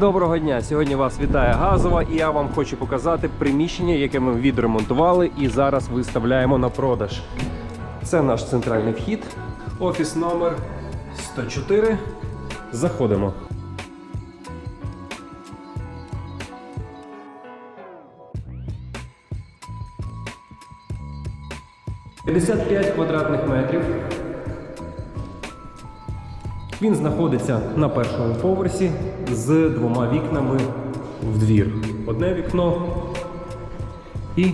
Доброго дня! Сьогодні вас вітає Газова і я вам хочу показати приміщення, яке ми відремонтували і зараз виставляємо на продаж. Це наш центральний вхід, офіс номер 104. Заходимо. «55 квадратних метрів. Він знаходиться на першому поверсі з двома вікнами в двір. Одне вікно і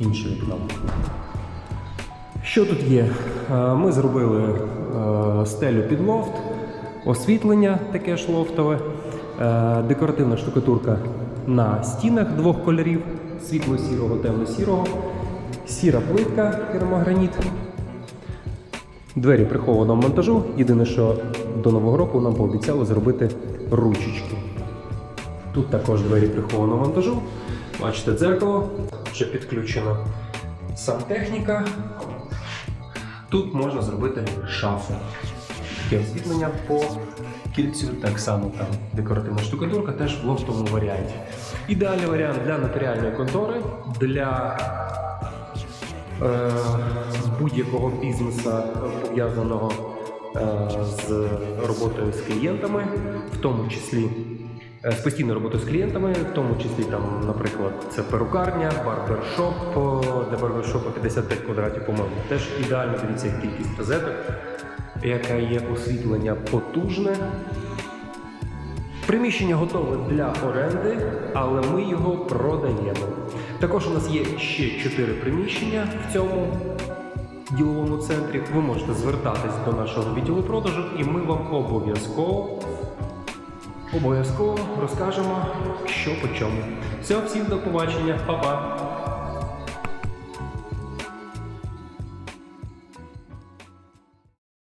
інше вікно. Що тут є? Е, Ми зробили е, стелю під лофт, освітлення таке ж лофтове, е, декоративна штукатурка на стінах двох кольорів світло-сірого, темно-сірого, сіра плитка керамограніт. Двері прихованого монтажу. Єдине, що до нового року нам пообіцяли зробити ручечки. Тут також двері прихованого монтажу. Бачите дзеркало, вже підключена сантехніка. Тут можна зробити шафу. Таке освітлення по кільцю, так само там декоративна штукатурка, теж в лофтовому варіанті. Ідеальний варіант для нотаріальної контори, для е, будь-якого бізнесу пов'язаного е, з роботою з клієнтами, в тому числі е, з постійною роботою з клієнтами, в тому числі там, наприклад, це перукарня, барбершоп, о, для барбершопу 55 квадратів, по-моєму. Теж ідеально дивіться кількість розеток, яка є освітлення потужне. Приміщення готове для оренди, але ми його продаємо. Також у нас є ще 4 приміщення в цьому діловому центрі. Ви можете звертатись до нашого відділу продажу, і ми вам обов'язково обов'язково розкажемо, що по чому. Все, всім до побачення, па-па!